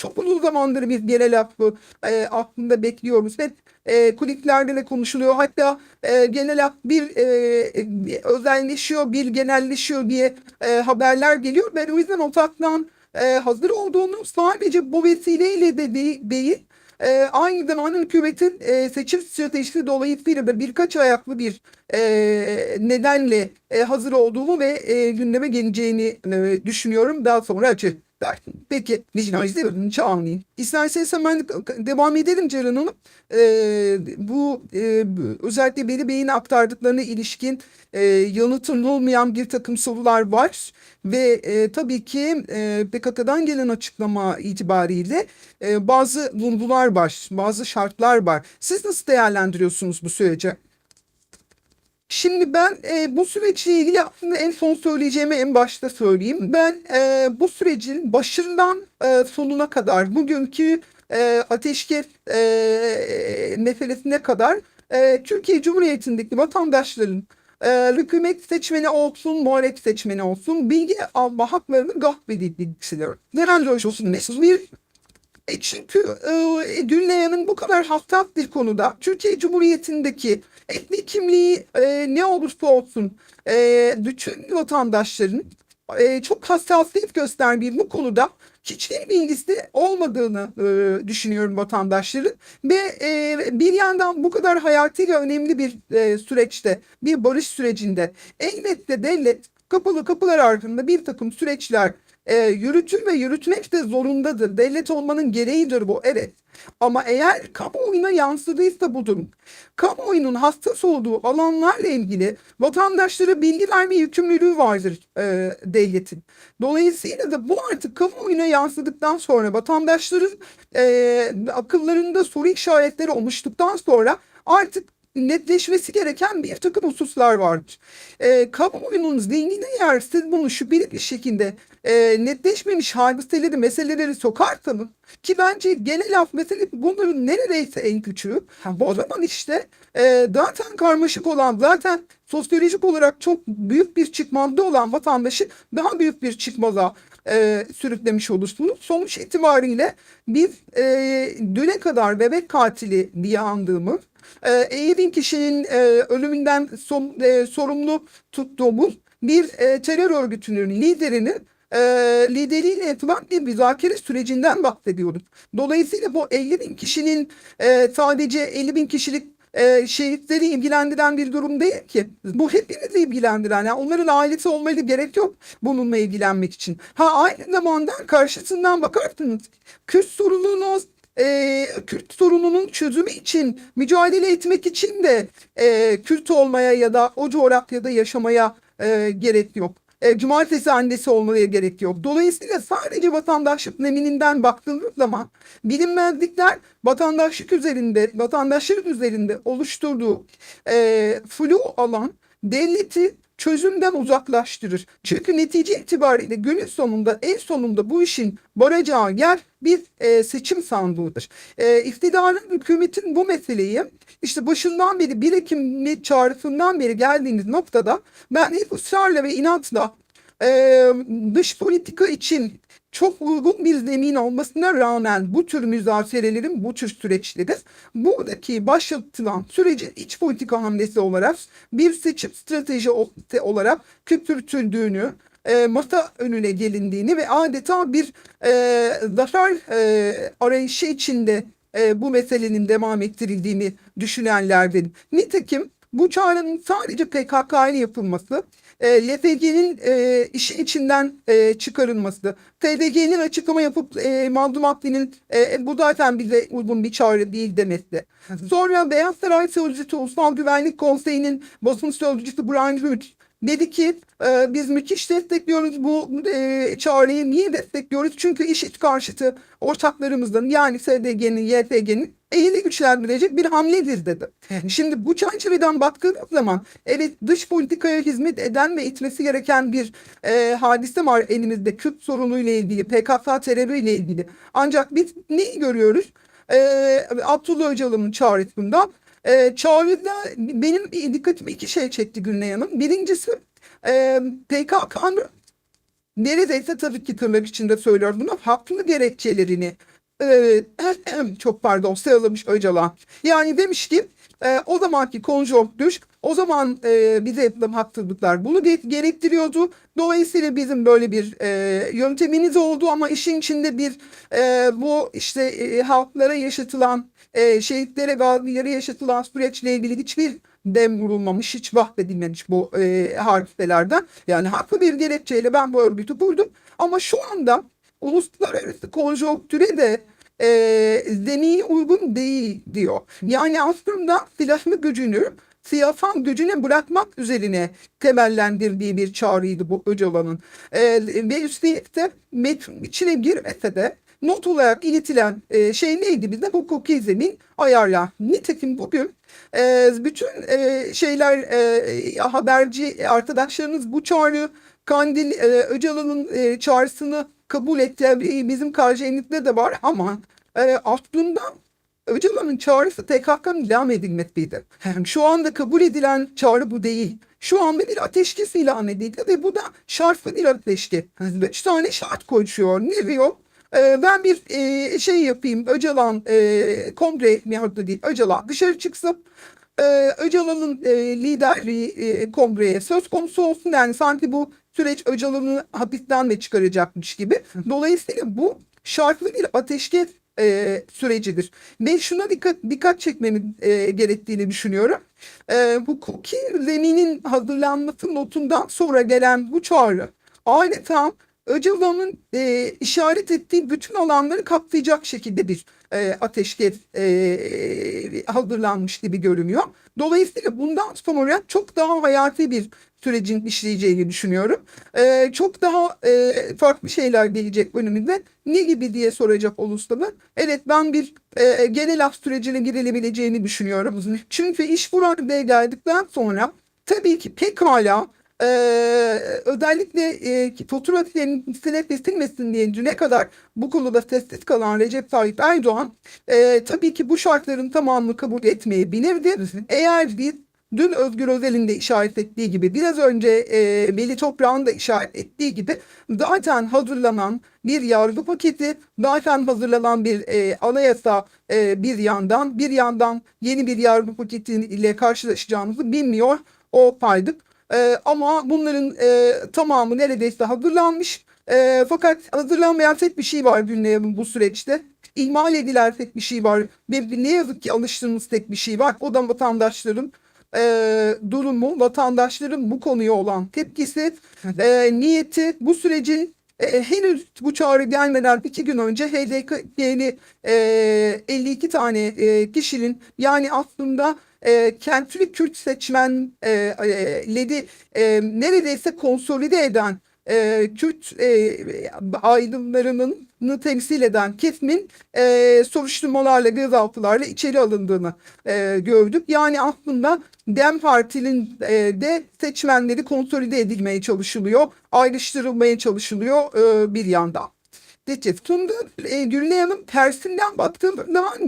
çok uzun zamandır biz genel affı e, aklında bekliyoruz. Hep e, kulüplerde de konuşuluyor. Hatta e, genel af bir e, e, özelleşiyor, bir genelleşiyor diye e, haberler geliyor. Ben o yüzden o takdan e, hazır olduğunu sadece bu vesileyle de değil, e, aynı zamanda hükümetin e, seçim stratejisi dolayısıyla da birkaç ayaklı bir e, nedenle e, hazır olduğunu ve e, gündeme geleceğini e, düşünüyorum. Daha sonra açı. Peki, vicdanınızı bölümünü çağırmayayım. İsterseniz hemen devam edelim Ceren Hanım. Ee, bu e, özellikle Veli Bey'in aktardıklarına ilişkin e, yanıtın olmayan bir takım sorular var. Ve e, tabii ki e, PKK'dan gelen açıklama itibariyle e, bazı vurgular var, bazı şartlar var. Siz nasıl değerlendiriyorsunuz bu süreci? Şimdi ben e, bu süreçle ilgili aslında en son söyleyeceğimi en başta söyleyeyim. Ben e, bu sürecin başından e, sonuna kadar bugünkü e, ateşkes e, meselesine kadar e, Türkiye Cumhuriyeti'ndeki vatandaşların e, hükümet seçmeni olsun, muhalefet seçmeni olsun bilgi alma haklarını gasp edildiğini düşünüyorum. Neden olsun? Mesut bir e çünkü e, Dünya'nın bu kadar hassas bir konuda Türkiye Cumhuriyeti'ndeki etnik kimliği e, ne olursa olsun e, bütün vatandaşların e, çok hassasiyet gösterdiği bu konuda hiçbir bilgisi olmadığını e, düşünüyorum vatandaşların. Ve e, bir yandan bu kadar hayatiyle önemli bir e, süreçte bir barış sürecinde elbette devlet kapalı kapılar ardında bir takım süreçler e, yürütür ve yürütmek de zorundadır. Devlet olmanın gereğidir bu evet. Ama eğer kamuoyuna yansıdıysa bu durum, kamuoyunun hassas olduğu alanlarla ilgili vatandaşlara bilgi verme yükümlülüğü vardır e, devletin. Dolayısıyla da bu artık kamuoyuna yansıdıktan sonra vatandaşların e, akıllarında soru işaretleri oluştuktan sonra artık netleşmesi gereken bir takım hususlar vardır. E, kamuoyunun zihnine eğer siz bunu şüpheli bir şekilde e, netleşmemiş hadiseleri, meseleleri sokarsanız ki bence genel af meselesi bunların neredeyse en küçüğü. O zaman işte e, zaten karmaşık olan, zaten sosyolojik olarak çok büyük bir çıkmazda olan vatandaşı daha büyük bir çıkmaza e, sürüklemiş olursunuz. Sonuç itibariyle bir e, düne kadar bebek katili diye andığımız e, 50 bin kişinin e, ölümünden son, e, sorumlu tuttuğumuz bir e, terör örgütünün liderinin e, lideriyle yapılan bir müzakere sürecinden bahsediyoruz. Dolayısıyla bu 50 bin kişinin e, sadece 50 bin kişilik e, şehitleri ilgilendiren bir durum değil ki. Bu hepimizi ilgilendiren. Yani onların ailesi olmayla gerek yok bununla ilgilenmek için. Ha aynı zamanda karşısından bakarsınız. Kürt sorununu Kürt sorununun çözümü için mücadele etmek için de Kürt olmaya ya da o coğrafyada yaşamaya gerek yok. E, cumartesi annesi olmaya gerek yok. Dolayısıyla sadece vatandaşlık nemininden baktığımız zaman bilinmezlikler vatandaşlık üzerinde, vatandaşlık üzerinde oluşturduğu e, flu alan devleti çözümden uzaklaştırır. Çünkü netice itibariyle günün sonunda en sonunda bu işin varacağı yer bir e, seçim sandığıdır. E, iktidarın hükümetin bu meseleyi işte başından beri 1 Ekim çağrısından beri geldiğimiz noktada ben ısrarla ve inatla e, dış politika için çok uygun bir zemin olmasına rağmen bu tür müzakerelerin, bu tür süreçlerin buradaki başlatılan sürecin iç politika hamlesi olarak bir seçim strateji olarak küpürtüldüğünü, e, masa önüne gelindiğini ve adeta bir e, zafer e, arayışı içinde e, bu meselenin devam ettirildiğini düşünenlerden. Nitekim bu çağrının sadece PKK ile yapılması, e, LPG'nin e, işin içinden e, çıkarılması, TDG'nin açıklama yapıp e, Mazlum Akli'nin e, bu zaten bize uygun bir çağrı değil demesi. Sonra Beyaz Saray Sözcüsü Ulusal Güvenlik Konseyi'nin basın sözcüsü Brian Rüth dedi ki e, biz müthiş destekliyoruz bu e, çağrıyı. Niye destekliyoruz? Çünkü işit karşıtı ortaklarımızdan yani SDG'nin, YPG'nin eli güçlendirecek bir hamledir dedi. Şimdi bu çerçeveden baktığımız zaman evet dış politikaya hizmet eden ve itmesi gereken bir e, hadise var elimizde Kürt sorunuyla ilgili, PKK terörüyle ilgili. Ancak biz neyi görüyoruz? E, Abdullah Öcalan'ın çağrısında e, çağrıda benim dikkatimi iki şey çekti Gülnay Hanım. Birincisi e, PKK'nın neredeyse tabii ki tırnak içinde söylüyorum bunu haklı gerekçelerini çok pardon sıralamış Öcalan. Yani demiş ki e, o zamanki konjonktür o zaman e, bize yapılan haksızlıklar bunu ge- gerektiriyordu. Dolayısıyla bizim böyle bir e, yöntemimiz oldu ama işin içinde bir e, bu işte e, halklara yaşatılan e, şehitlere gazilere yaşatılan süreçle ilgili hiçbir dem vurulmamış, hiç bahsedilmemiş bu e, hadiselerden. Yani haklı bir gerekçeyle ben bu örgütü kurdum. Ama şu anda uluslararası konjonktüre de e, zemini uygun değil diyor. Yani aslında silahlı gücünü siyasal gücüne bırakmak üzerine temellendirdiği bir çağrıydı bu Öcalan'ın. E, ve üstelik de metnin içine girmese de not olarak iletilen e, şey neydi bize? Hukuki zemin ayarla. Nitekim bugün e, bütün e, şeyler e, haberci arkadaşlarınız bu çağrı Kandil e, Öcalan'ın e, çağrısını kabul etti. E, bizim KJ'likte de var ama e, aslında Öcalan'ın çağrısı TKK'nın devam edilmesiydi. Şu anda kabul edilen çağrı bu değil. Şu anda bir ateşkes ilan edildi ve bu da şartlı bir ateşkes. Beş tane şart koşuyor. Ne diyor? Ee, ben bir e, şey yapayım. Öcalan e, kongre miyahut değil. Öcalan dışarı çıksın. Ee, Öcalan'ın e, liderliği e, kongreye söz konusu olsun. Yani sanki bu süreç Öcalan'ı hapisten de çıkaracakmış gibi. Dolayısıyla bu şartlı bir ateşkes e, sürecidir. Ve şuna dikkat dikkat çekmemin e, gerektiğini düşünüyorum. E, bu koki zeminin hazırlanması notundan sonra gelen bu çağrı adeta Öcalan'ın e, işaret ettiği bütün alanları kapsayacak şekilde bir e, ateşkes e, hazırlanmış gibi görünüyor. Dolayısıyla bundan sonra çok daha hayati bir sürecin işleyeceğini düşünüyorum. E, çok daha e, farklı şeyler gelecek önümüzde. Ne gibi diye soracak olursanız. Evet ben bir e, genel af sürecine girilebileceğini düşünüyorum. Çünkü iş buraya geldikten sonra tabii ki pekala ee, özellikle e, fatura kendisine kesilmesin diye ne kadar bu konuda sessiz kalan Recep Tayyip Erdoğan e, tabii ki bu şartların tamamını kabul etmeyebilirdi. Eğer biz dün Özgür Özel'in de işaret ettiği gibi biraz önce e, Veli Toprağ'ın da işaret ettiği gibi zaten hazırlanan bir yargı paketi, zaten hazırlanan bir e, anayasa e, bir yandan, bir yandan yeni bir yargı paketi ile karşılaşacağımızı bilmiyor o paydık. E, ama bunların e, tamamı neredeyse hazırlanmış. E, fakat hazırlanmayan tek bir şey var Bünyamin bu süreçte. İhmal edilen tek bir şey var. Ve ne yazık ki alıştığımız tek bir şey var. O da vatandaşların e, durumu, vatandaşların bu konuya olan tepkisi, e, niyeti, bu sürecin e, henüz bu çağrı gelmeden iki gün önce HDP'li e, 52 tane e, kişinin yani aslında e, kentli Kürt seçmenleri e, e, neredeyse konsolide eden e, Kürt e, aydınlarının temsil eden kesimin e, soruşturmalarla, gözaltılarla içeri alındığını e, gördük. Yani aslında DEM Parti'nin e, de seçmenleri konsolide edilmeye çalışılıyor, ayrıştırılmaya çalışılıyor e, bir yandan. Detectunda e, Gülne Hanım tersinden baktığım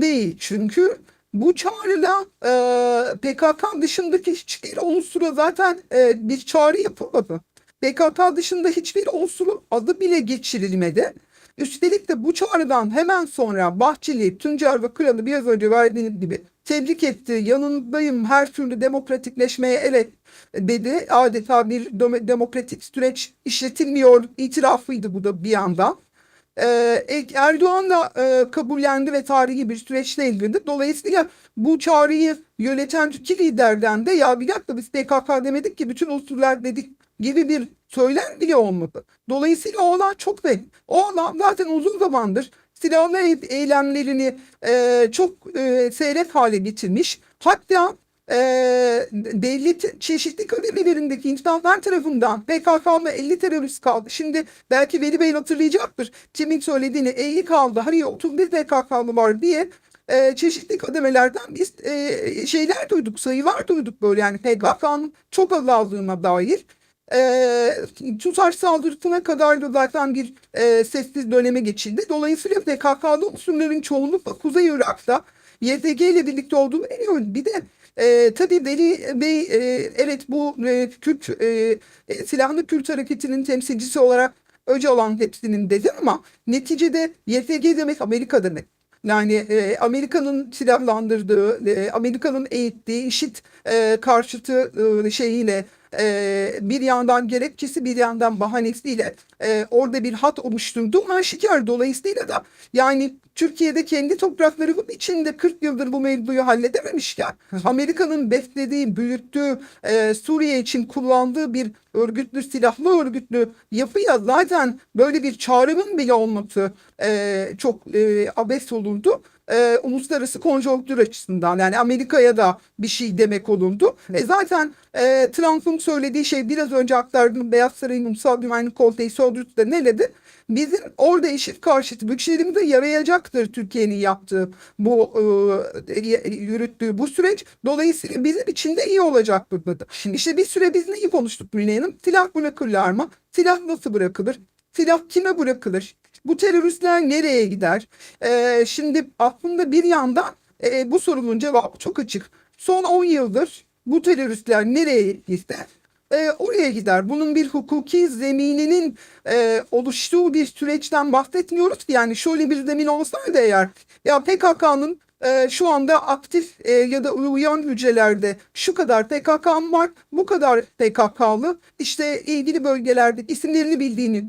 değil. Çünkü bu çağrıda e, PKK dışındaki hiçbir unsura zaten e, bir çağrı yapılmadı. PKK dışında hiçbir unsurun adı bile geçirilmedi. Üstelik de bu çağrıdan hemen sonra Bahçeli, Tuncer ve Kralı biraz önce verdiğiniz gibi tebrik etti. Yanındayım her türlü demokratikleşmeye evet dedi. Adeta bir demokratik süreç işletilmiyor itirafıydı bu da bir yandan. Ee, Erdoğan da e, kabullendi ve tarihi bir süreçle ilgili. Dolayısıyla bu çağrıyı yöneten iki liderden de ya bir dakika biz PKK demedik ki bütün unsurlar dedik gibi bir söylen bile olmadı. Dolayısıyla o olan çok net. O olan zaten uzun zamandır silahlı eylemlerini e, çok e, seyret hale getirmiş. Hatta e, devlet çeşitli kademelerindeki insanlar tarafından PKK'lı 50 terörist kaldı. Şimdi belki Veli Bey hatırlayacaktır. Kimin söylediğini 50 kaldı. Hani 31 PKK'lı var diye e, çeşitli kademelerden biz e, şeyler duyduk, sayılar duyduk böyle yani PKK'nın çok azaldığına dair. E, Tutar saldırısına kadar da zaten bir e, sessiz döneme geçildi. Dolayısıyla PKK'lı unsurların çoğunlukla Kuzey Irak'ta YTG ile birlikte olduğu biliyoruz. Bir de e, tabii Veli Bey e, evet bu e, Kürt e, e, silahlı Kürt hareketinin temsilcisi olarak Öcalan hepsinin dedi ama neticede YPG demek Amerika demek. Yani e, Amerika'nın silahlandırdığı, e, Amerika'nın eğittiği işit e, karşıtı e, şeyiyle e, bir yandan gerekçesi bir yandan bahanesiyle e, orada bir hat oluşturdu. Aşikar dolayısıyla da yani Türkiye'de kendi toprakları içinde 40 yıldır bu mevzuyu halledememişler. Amerika'nın beslediği, büyüttüğü, e, Suriye için kullandığı bir örgütlü, silahlı örgütlü yapıya zaten böyle bir çağrımın bile olması e, çok e, abes olurdu e, uluslararası konjonktür açısından yani Amerika'ya da bir şey demek olundu. E, zaten e, Trump'ın söylediği şey biraz önce aktardığım Beyaz Saray'ın ulusal güvenlik konseyi sözcüsü de ne dedi? Bizim orada eşit karşıtı güçlerimize yarayacaktır Türkiye'nin yaptığı bu e, yürüttüğü bu süreç. Dolayısıyla bizim için de iyi olacak burada. Şimdi işte bir süre biz neyi konuştuk Müney Hanım? Silah bırakırlar mı? Silah nasıl bırakılır? Silah kime bırakılır? Bu teröristler nereye gider? Ee, şimdi aslında bir yandan e, bu sorunun cevabı çok açık. Son 10 yıldır bu teröristler nereye gider? E, oraya gider. Bunun bir hukuki zemininin e, oluştuğu bir süreçten bahsetmiyoruz. Yani şöyle bir zemin olsaydı eğer ya PKK'nın e, şu anda aktif e, ya da uyuyan hücrelerde şu kadar PKK'm var, bu kadar PKK'lı işte ilgili bölgelerde isimlerini bildiğini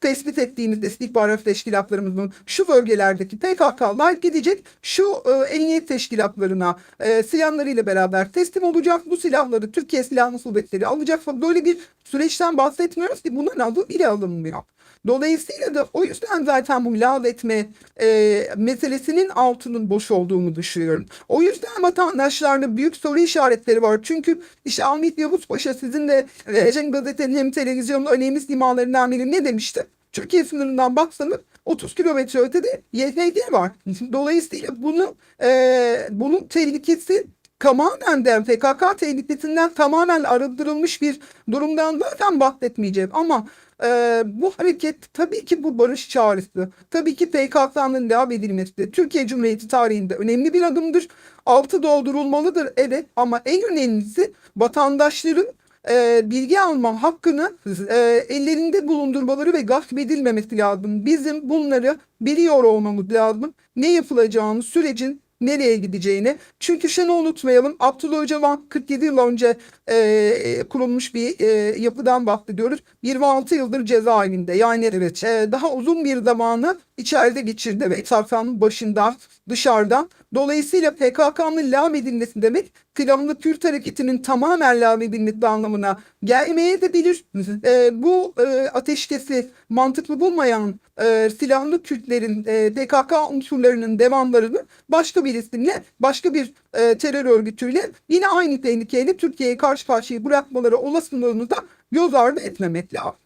tespit ettiğimiz istihbarat teşkilatlarımızın şu bölgelerdeki PKK'lar gidecek şu e, emniyet teşkilatlarına e, silahlarıyla beraber teslim olacak. Bu silahları Türkiye Silahlı Kuvvetleri alacak falan böyle bir süreçten bahsetmiyoruz ki bunların adı bile alınmıyor. Dolayısıyla da o yüzden zaten bu lav etme e, meselesinin altının boş olduğunu düşünüyorum. O yüzden vatandaşlarda büyük soru işaretleri var. Çünkü işte Ahmet Yavuz Paşa sizin de e, hem gazetenin hem televizyonun önemli simalarından biri ne demişti? Türkiye sınırından baksanız 30 kilometre ötede YPG var. Dolayısıyla bunu e, bunun tehlikesi tamamen de PKK tehlikesinden tamamen arındırılmış bir durumdan zaten bahsetmeyeceğim. Ama e, bu hareket tabii ki bu barış çağrısı. Tabii ki PKK'nın devam edilmesi Türkiye Cumhuriyeti tarihinde önemli bir adımdır. Altı doldurulmalıdır evet ama en önemlisi vatandaşların e, bilgi alma hakkını e, ellerinde bulundurmaları ve gasp edilmemesi lazım. Bizim bunları biliyor olmamız lazım. Ne yapılacağını, sürecin nereye gideceğini. Çünkü şunu unutmayalım. Abdullah Öcalan 47 yıl önce e, kurulmuş bir e, yapıdan bahsediyoruz. 26 yıldır cezaevinde. Yani evet e, daha uzun bir zamanı içeride geçirdi ve etrafının başında dışarıdan. Dolayısıyla PKK'nın lağm edilmesi demek silahlı Kürt hareketinin tamamen lağm edilmesi anlamına gelmeye de bilir. E, bu e, ateşkesi mantıklı bulmayan e, silahlı Kürtlerin e, PKK unsurlarının devamlarını başka bir isimle başka bir e, terör örgütüyle yine aynı tehlikeyle Türkiye'ye karşı karşıya bırakmaları olasılığını da göz ardı etmemek lazım.